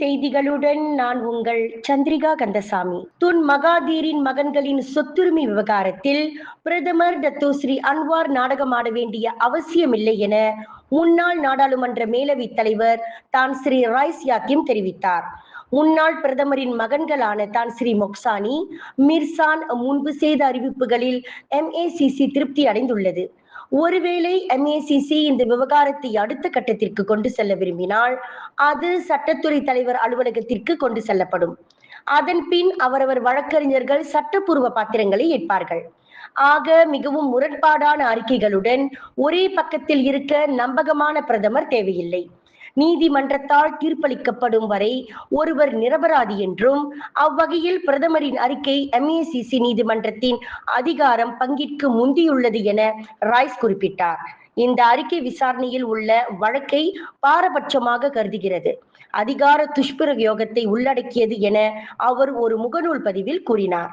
செய்திகளுடன் நான் உங்கள் சந்திரிகா கந்தசாமி. துன் மகாதீரின் மகன்களின் சொத்துரிமை விவகாரத்தில் பிரதமர் டத்தோஸ்ரீ அன்வார் நாடகமாட வேண்டிய அவசியமில்லை என முன்னாள் நாடாளுமன்ற மேலவை தலைவர் தான் ஸ்ரீ ராய்ஸ் யாக்கிம் தெரிவித்தார். முன்னாள் பிரதமரின் மகன்களான தான் ஸ்ரீ மொக்சானி மிர்சான் முன்பு செய்த அறிவிப்புகளில் எம்ஏசிசி திருப்தி அடைந்துள்ளது. ஒருவேளை எம்ஏசிசி இந்த விவகாரத்தை அடுத்த கட்டத்திற்கு கொண்டு செல்ல விரும்பினால் அது சட்டத்துறை தலைவர் அலுவலகத்திற்கு கொண்டு செல்லப்படும். அதன் பின் அவரவர் வழக்கறிஞர்கள் சட்டப்பூர்வ பாத்திரங்களை ஏற்பார்கள். ஆக மிகவும் முரண்பாடான அறிக்கைகளுடன் ஒரே பக்கத்தில் இருக்க நம்பகமான பிரதமர் தேவையில்லை. நீதிமன்றத்தால் தீர்ப்பளிக்கப்படும் வரை ஒருவர் நிரபராதி என்றும் அவ்வகையில் பிரதமரின் அறிக்கை எம்ஏசிசி நீதிமன்றத்தின் அதிகாரம் பங்கிற்கு முந்தியுள்ளது என ராய்ஸ் குறிப்பிட்டார். இந்த அறிக்கை விசாரணையில் உள்ள வழக்கை பாரபட்சமாக கருதுகிறது. அதிகார துஷ்பிரயோகத்தை உள்ளடக்கியது என அவர் ஒரு முகநூல் பதிவில் கூறினார்.